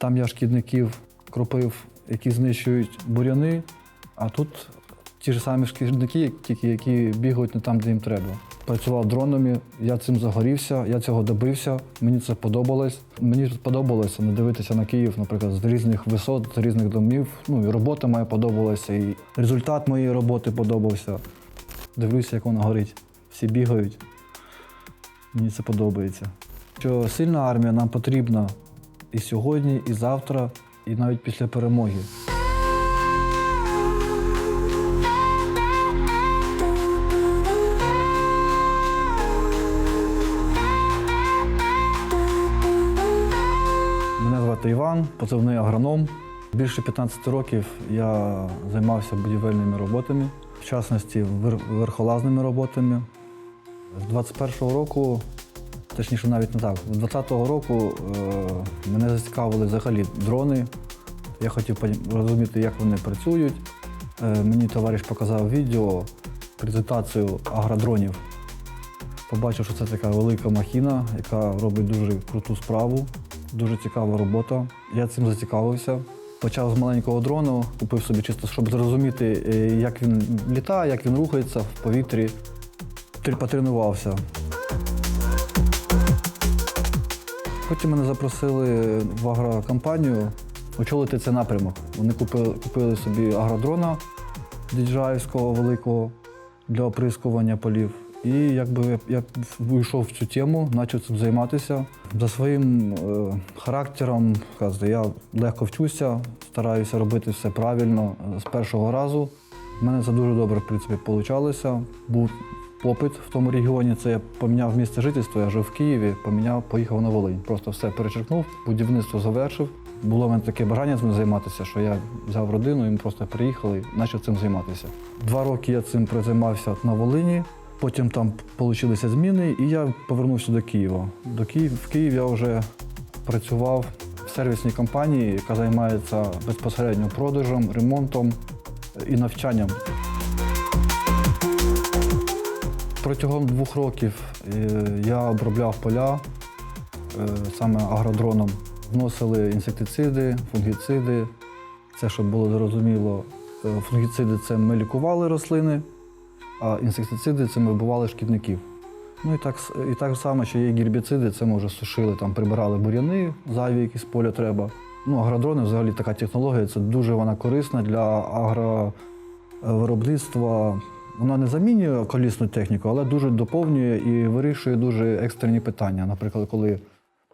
Там я шкідників кропив, які знищують буряни, а тут ті ж самі шкідники, тільки які бігають не там, де їм треба. Працював дронами, я цим загорівся, я цього добився, мені це подобалось. Мені подобалося не дивитися на Київ, наприклад, з різних висот, з різних домів. Ну і робота моя подобалася, і результат моєї роботи подобався. Дивлюся, як воно горить. Всі бігають. Мені це подобається. Що сильна армія нам потрібна і сьогодні, і завтра, і навіть після перемоги. Мене звати Іван, позивний агроном. Більше 15 років я займався будівельними роботами, в частності верхолазними роботами. З 21-го року, точніше навіть не так, з 20-го року е, мене зацікавили взагалі дрони. Я хотів розуміти, як вони працюють. Е, мені товариш показав відео, презентацію агродронів. Побачив, що це така велика махіна, яка робить дуже круту справу, дуже цікава робота. Я цим зацікавився. Почав з маленького дрону, купив собі чисто, щоб зрозуміти, е, як він літає, як він рухається в повітрі. Потренувався. Потім мене запросили в агрокомпанію очолити цей напрямок. Вони купили, купили собі агродрона DJI-ського великого для оприскування полів. І якби я- вийшов в цю тему, почав цим займатися. За своїм е, характером, я легко вчуся, стараюся робити все правильно з першого разу. У мене це дуже добре, в принципі, вийшло. Був попит в тому регіоні. Це я поміняв місце жительства, я жив в Києві, поміняв, поїхав на Волинь. Просто все перечеркнув, будівництво завершив. Було в мене таке бажання цим займатися, що я взяв родину, і ми просто приїхали і почав цим займатися. Два роки я цим займався на Волині. Потім там вийшли зміни, і я повернувся до Києва. До Києва в Києві я вже працював в сервісній компанії, яка займається безпосередньо продажем, ремонтом і навчанням. Протягом двох років е, я обробляв поля е, саме агродроном. Вносили інсектициди, фунгіциди. Це, щоб було зрозуміло, е, фунгіциди це ми лікували рослини, а інсектициди це ми вбивали шкідників. Ну і так, і так само, що є гербіциди, це ми вже сушили, там прибирали бур'яни, зайві, які з поля треба. Ну, агродрони взагалі така технологія, це дуже вона корисна для агровиробництва. Вона не замінює колісну техніку, але дуже доповнює і вирішує дуже екстрені питання. Наприклад, коли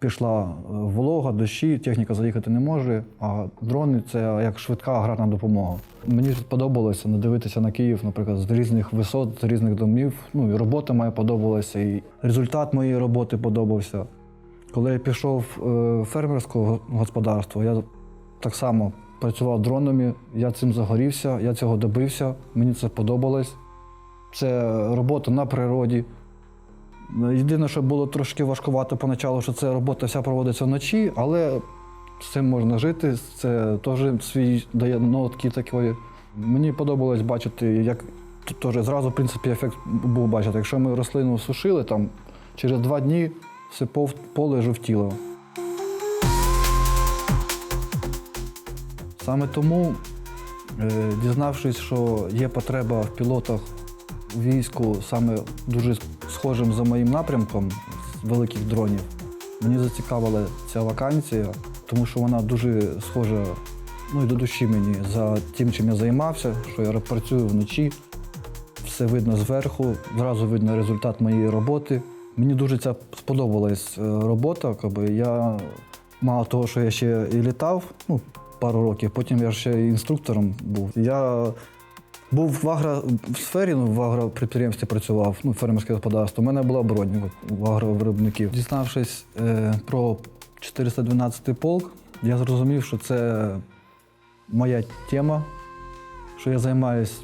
пішла е, волога, дощі, техніка заїхати не може, а дрони це як швидка аграрна допомога. Мені сподобалося не дивитися на Київ, наприклад, з різних висот, з різних домів. Ну і робота моя подобалася, і результат моєї роботи подобався. Коли я пішов е, в фермерське господарство, я так само працював дронами, я цим загорівся, я цього добився, мені це подобалось. Це робота на природі. Єдине, що було трошки важкувато поначалу, що це робота вся проводиться вночі, але з цим можна жити. Це теж свій дає нотки такої. Мені подобалось бачити, як теж зразу, в принципі, ефект був бачити. Якщо ми рослину сушили, там через два дні все поле жовтіло. Саме тому, е, дізнавшись, що є потреба в пілотах війську саме дуже схожим за моїм напрямком з великих дронів, мені зацікавила ця вакансія, тому що вона дуже схожа ну, і до душі мені за тим, чим я займався, що я працюю вночі, все видно зверху, зразу видно результат моєї роботи. Мені дуже ця сподобалась е, робота. Якби я мало того, що я ще і літав ну, пару років, потім я ще і інструктором був. Я був в агросфері, ну, в агропідприємстві працював, ну, фермерське господарство. У мене була бронь у агровиробників. Дізнавшись е, про 412 полк, я зрозумів, що це моя тема, що я займаюся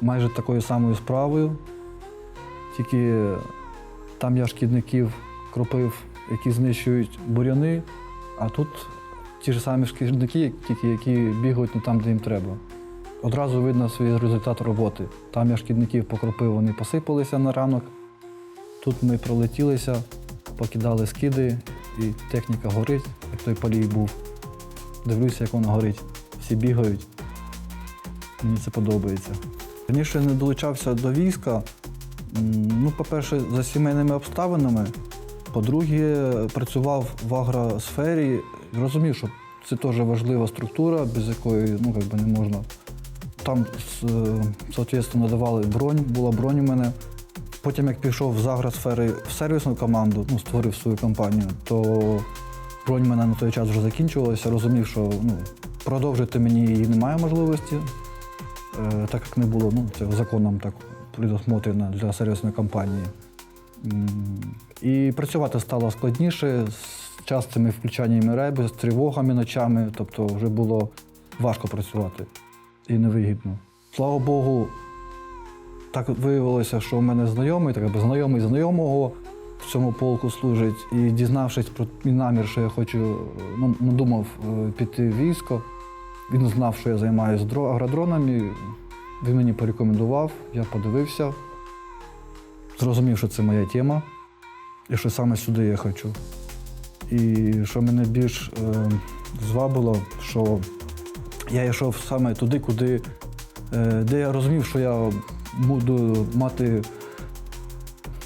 майже такою самою справою. Тільки там я шкідників кропив, які знищують буряни, а тут ті ж самі шкідники, тільки які бігають не там, де їм треба. Одразу видно свій результат роботи. Там я шкідників покропив, вони посипалися на ранок. Тут ми пролетілися, покидали скиди, і техніка горить, як той полій був. дивлюся, як воно горить. Всі бігають. Мені це подобається. Раніше не долучався до війська. Ну, по-перше, за сімейними обставинами. По-друге, працював в агросфері. Розумів, що це теж важлива структура, без якої ну, як би не можна. Там, е, соответственно, давали бронь, була бронь у мене. Потім, як пішов з агросфери в сервісну команду, ну, створив свою компанію, то бронь в мене на той час вже закінчувалася. Розумів, що ну, продовжити мені її немає можливості, е, так як не було ну, це законом так предусмотрено для сервісної компанії. І працювати стало складніше з частими включаннями реби, з тривогами ночами, тобто вже було важко працювати і невигідно. Слава Богу, так виявилося, що у мене знайомий, так знайомий знайомого в цьому полку служить. І дізнавшись про мій намір, що я хочу, ну, надумав е, піти в військо. Він знав, що я займаюся дро- агродронами. Він мені порекомендував, я подивився, зрозумів, що це моя тема і що саме сюди я хочу. І що мене більш е, звабило, що я йшов саме туди, куди, е, де я розумів, що я буду мати,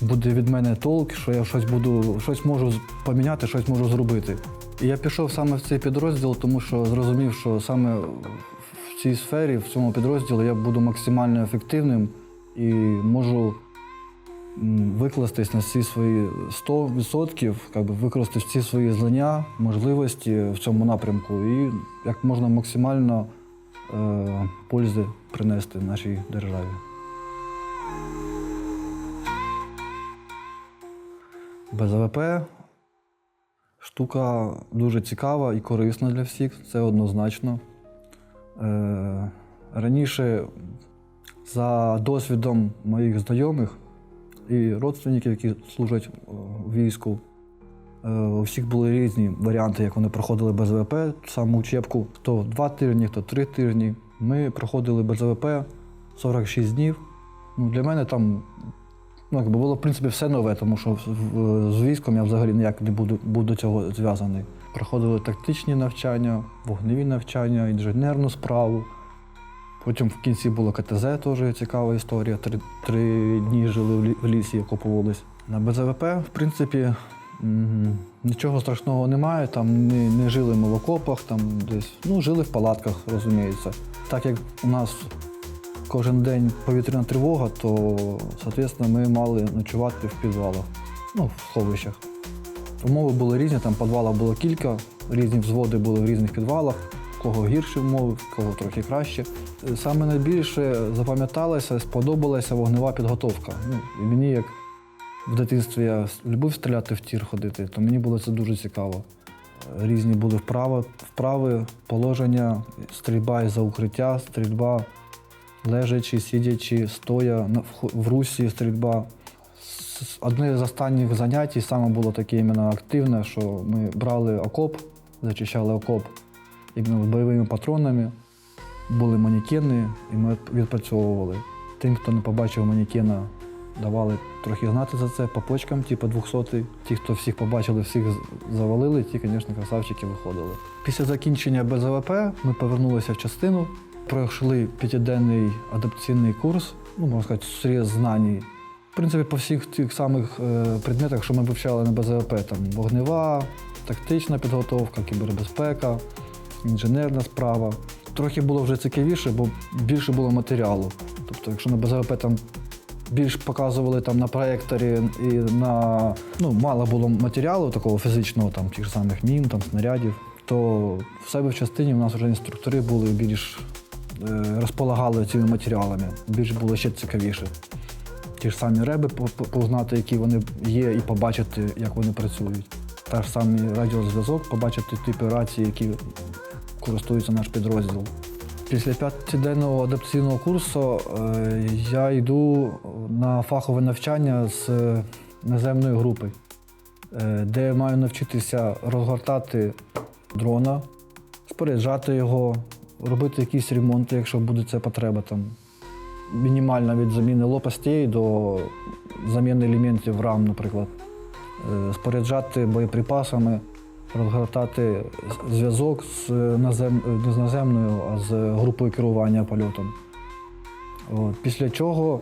буде від мене толк, що я щось буду, щось можу поміняти, щось можу зробити. І я пішов саме в цей підрозділ, тому що зрозумів, що саме в цій сфері, в цьому підрозділі я буду максимально ефективним і можу викластись на всі свої 100%, как би використати всі свої знання, можливості в цьому напрямку і як можна максимально е, пользи принести нашій державі. Без АВП штука дуже цікава і корисна для всіх, це однозначно. Е, раніше за досвідом моїх знайомих і родственників, які служать е, в війську. Е, У всіх були різні варіанти, як вони проходили без ВП, саму учебку. Хто два тижні, хто три тижні. Ми проходили без ВП 46 днів. Ну, для мене там ну, якби було в принципі все нове, тому що з військом я взагалі ніяк не буду, буду цього зв'язаний. Проходили тактичні навчання, вогневі навчання, інженерну справу. Потім в кінці було КТЗ, теж цікава історія. Три, три дні жили в лісі, окопувались. На БЗВП, в принципі, нічого страшного немає. Там не, не жили ми в окопах, там десь ну, жили в палатках, розуміється. Так як у нас кожен день повітряна тривога, то, соответственно, ми мали ночувати в підвалах, ну, в сховищах. Умови були різні, там підвалів було кілька, різні взводи були в різних підвалах, кого гірші умови, кого трохи краще. Е, Саме найбільше запам'яталася, сподобалася вогнева підготовка. Ну, і мені, як в дитинстві я любив стріляти в тір ходити, то мені було це дуже цікаво. Е, Різні були вправи, вправи положення, стрільба із за укриття, стрільба лежачи, сидячи, стоя в русі стрільба. Одне з останніх занять саме було таке іменно активне, що ми брали окоп, зачищали окоп з бойовими патронами, були манекени, і ми відпрацьовували. Тим, хто не побачив манекена, давали трохи знати за це по почкам, типу 200 Ті, хто всіх побачили, всіх завалили, ті, звісно, красавчики виходили. Після закінчення БЗВП ми повернулися в частину, пройшли п'ятиденний адаптаційний курс, ну, можна сказати, сріз знань. В принципі, по всіх тих самих е, предметах, що ми вивчали на БЗВП, там вогнева, тактична підготовка, кібербезпека, інженерна справа. Трохи було вже цікавіше, бо більше було матеріалу. Тобто, якщо на БЗВП там більш показували там на проєкторі і на ну, мало було матеріалу такого фізичного, там тих самих мін, там снарядів, то в себе в частині у нас вже інструктори були більш е, розполагали цими матеріалами. Більш було ще цікавіше. Ті ж самі реби по- по- познати, які вони є, і побачити, як вони працюють. Та ж самий радіозв'язок, побачити типи рації, які користується наш підрозділ. Після п'ятиденного адаптаційного курсу е, я йду на фахове навчання з е, наземної групи, е, де я маю навчитися розгортати дрона, споряджати його, робити якісь ремонти, якщо буде це потреба. Там. Мінімальна від заміни лопастей до заміни елементів рам, наприклад. Споряджати боєприпасами, розгортати зв'язок з, назем... не з наземною, а з групою керування польотом. От. Після чого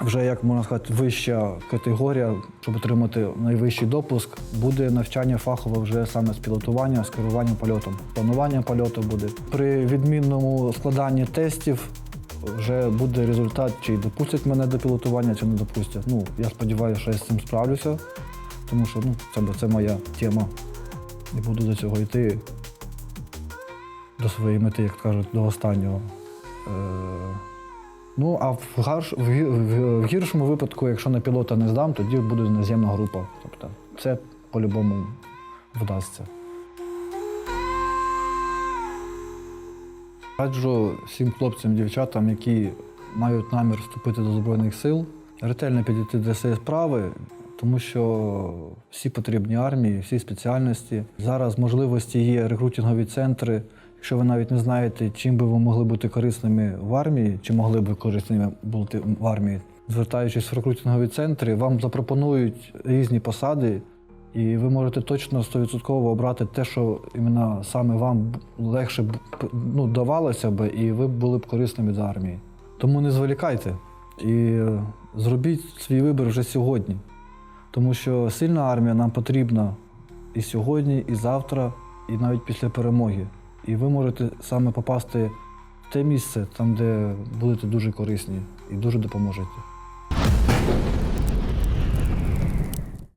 вже, як можна сказати, вища категорія, щоб отримати найвищий допуск, буде навчання фахове вже саме з пілотування, з керування польотом. Планування польоту буде. При відмінному складанні тестів вже буде результат, чи допустять мене до пілотування, чи не допустять. Ну, я сподіваюся, що я з цим справлюся, тому що ну, це, це моя тема. І буду до цього йти до своєї мети, як кажуть, до останнього. Е, Ну, а в, гарш, в, в, в гіршому випадку, якщо на пілота не здам, тоді буде наземна група. Тобто це по-любому вдасться. Раджу всім хлопцям, дівчатам, які мають намір вступити до Збройних сил, ретельно підійти до цієї справи, тому що всі потрібні армії, всі спеціальності. Зараз можливості є рекрутингові центри. Якщо ви навіть не знаєте, чим би ви могли бути корисними в армії, чи могли б корисними бути в армії, звертаючись в рекрутингові центри, вам запропонують різні посади, і ви можете точно 100% обрати те, що іменно саме вам легше ну, давалося б, і ви були б корисними для армії. Тому не зволікайте і зробіть свій вибір вже сьогодні. Тому що сильна армія нам потрібна і сьогодні, і завтра, і навіть після перемоги. І ви можете саме попасти в те місце, там, де будете дуже корисні і дуже допоможете.